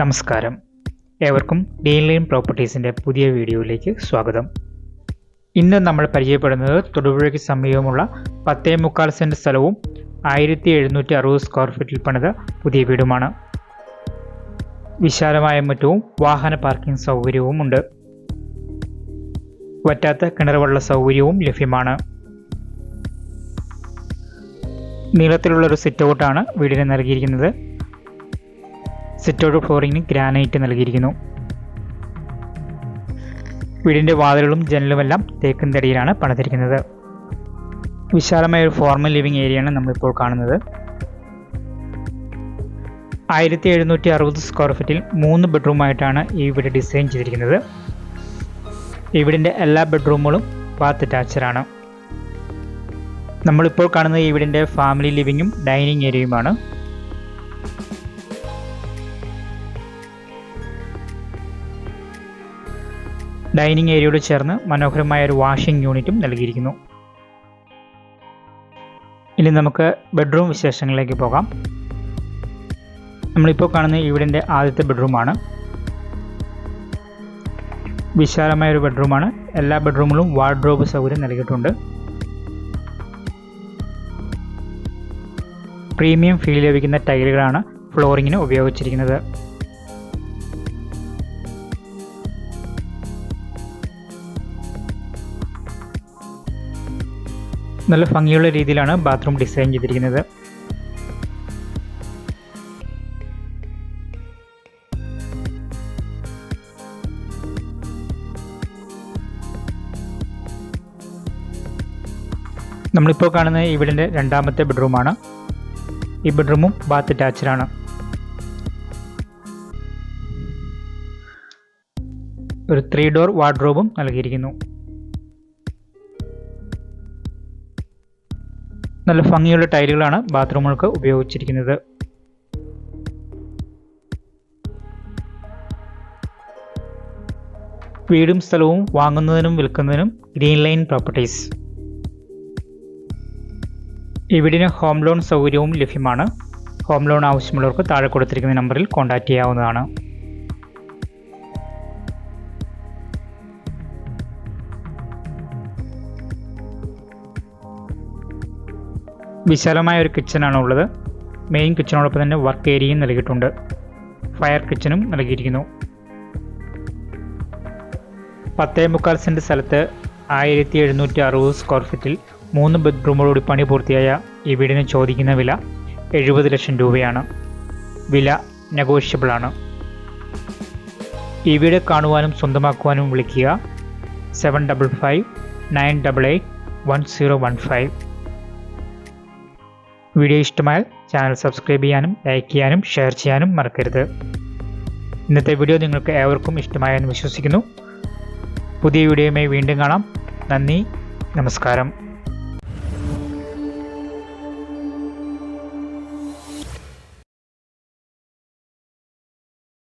നമസ്കാരം. ഏവർക്കും ഡീൻലൈൻ ലൈൻ പ്രോപ്പർട്ടീസിന്റെ പുതിയ വീഡിയോയിലേക്ക് സ്വാഗതം. ഇന്ന് നമ്മൾ പരിചയപ്പെടുന്നത് തൊടുപുഴയ്ക്ക് സമീപമുള്ള പത്തേ മുക്കാൽ സെന്റ് സ്ഥലവും ആയിരത്തി എഴുന്നൂറ്റി അറുപത് സ്ക്വയർ ഫീറ്റിൽ പണിത പുതിയ വീടുമാണ്. വിശാലമായ മുറ്റവും വാഹന പാർക്കിംഗ് സൗകര്യവും ഉണ്ട്. വറ്റാത്ത കിണറുവെള്ള സൗകര്യവും ലഭ്യമാണ്. നീളത്തിലുള്ള ഒരു സിറ്റ് ഔട്ടാണ് വീടിന് നൽകിയിരിക്കുന്നത്. സിറ്റൗട്ട് ഫ്ലോറിങ്ങിന് ഗ്രാനൈറ്റ് നൽകിയിരിക്കുന്നു. വീടിന്റെ വാതിലുകളും ജനലുമെല്ലാം തേക്കും തടിയിലാണ് പണിതിരിക്കുന്നത്. വിശാലമായ ഒരു ഫോർമൽ ലിവിംഗ് ഏരിയയാണ് നമ്മളിപ്പോൾ കാണുന്നത്. ആയിരത്തി എഴുന്നൂറ്റി അറുപത് സ്ക്വയർ ഫീറ്റിൽ മൂന്ന് ബെഡ്റൂമായിട്ടാണ് ഈ വീട് ഡിസൈൻ ചെയ്തിരിക്കുന്നത്. ഈ വീടിന്റെ എല്ലാ ബെഡ്റൂമുകളും ബാത്ത് അറ്റാച്ചഡാണ് നമ്മളിപ്പോൾ കാണുന്നത് ഈ വീടിന്റെ ഫാമിലി ലിവിങ്ങും ഡൈനിങ് ഏരിയയുമാണ് ഡൈനിങ് ഏരിയയോട് ചേർന്ന് മനോഹരമായ ഒരു വാഷിംഗ് യൂണിറ്റും നൽകിയിരിക്കുന്നു. ഇനി നമുക്ക് ബെഡ്റൂം വിശേഷങ്ങളിലേക്ക് പോകാം. നമ്മളിപ്പോൾ കാണുന്ന ഇവിടിന്റെ ആദ്യത്തെ ബെഡ്റൂമാണ്. വിശാലമായ ഒരു ബെഡ്റൂമാണ്. എല്ലാ ബെഡ്റൂമിലും വാർഡ്രോബ് സൗകര്യം നൽകിയിട്ടുണ്ട്. പ്രീമിയം ഫീൽ ലഭിക്കുന്ന ടൈലുകളാണ് ഫ്ലോറിങ്ങിന് ഉപയോഗിച്ചിരിക്കുന്നത്. നല്ല ഭംഗിയുള്ള രീതിയിലാണ് ബാത്റൂം ഡിസൈൻ ചെയ്തിരിക്കുന്നത്. നമ്മളിപ്പോൾ കാണുന്ന ഈ വീടിന്റെ രണ്ടാമത്തെ ബെഡ്റൂമാണ് ഈ ബെഡ്റൂമും ബാത്ത് അറ്റാച്ച്ഡാണ് ഒരു ത്രീ ഡോർ വാർഡ്രോബും നൽകിയിരിക്കുന്നു. നല്ല ഭംഗിയുള്ള ടൈലുകളാണ് ബാത്റൂമുകൾക്ക് ഉപയോഗിച്ചിരിക്കുന്നത്. വീടും സ്ഥലവും വാങ്ങുന്നതിനും വിൽക്കുന്നതിനും ഗ്രീൻ ലൈൻ പ്രോപ്പർട്ടീസ്. ഈ വീടിന് ഹോം ലോൺ സൗകര്യവും ലഭ്യമാണ്. ഹോം ലോൺ ആവശ്യമുള്ളവർക്ക് താഴെ കൊടുത്തിരിക്കുന്ന നമ്പറിൽ കോൺടാക്റ്റ് ചെയ്യാവുന്നതാണ്. വിശാലമായ ഒരു കിച്ചനാണ് ഉള്ളത് മെയിൻ കിച്ചനോടൊപ്പം തന്നെ വർക്ക് ഏരിയയും നൽകിയിട്ടുണ്ട്. ഫയർ കിച്ചനും നൽകിയിരിക്കുന്നു. പത്തേ മുക്കാൽ സെന്റ് സ്ഥലത്ത് ആയിരത്തി എഴുന്നൂറ്റി അറുപത് സ്ക്വയർ ഫീറ്റിൽ മൂന്ന് ബെഡ്റൂമോടുകൂടി പണി പൂർത്തിയായ ഈ വീടിന് ചോദിക്കുന്ന വില എഴുപത് ലക്ഷം രൂപയാണ്. വില നെഗോഷ്യബിളാണ് ഈ വീട് കാണുവാനും സ്വന്തമാക്കുവാനും വിളിക്കുക. Seven double five nine double eight one zero one five video ഇഷ്ടമായാൽ ചാനൽ സബ്സ്ക്രൈബ് ചെയ്യാനും ലൈക്ക് ചെയ്യാനും ഷെയർ ചെയ്യാനും മറക്കരുത്. ഇന്നത്തെ വീഡിയോ നിങ്ങൾക്ക് ഏവർക്കും ഇഷ്ടമായെന്ന് വിശ്വസിക്കുന്നു. പുതിയ വീഡിയോയുമായി വീണ്ടും കാണാം. നന്ദി. നമസ്കാരം.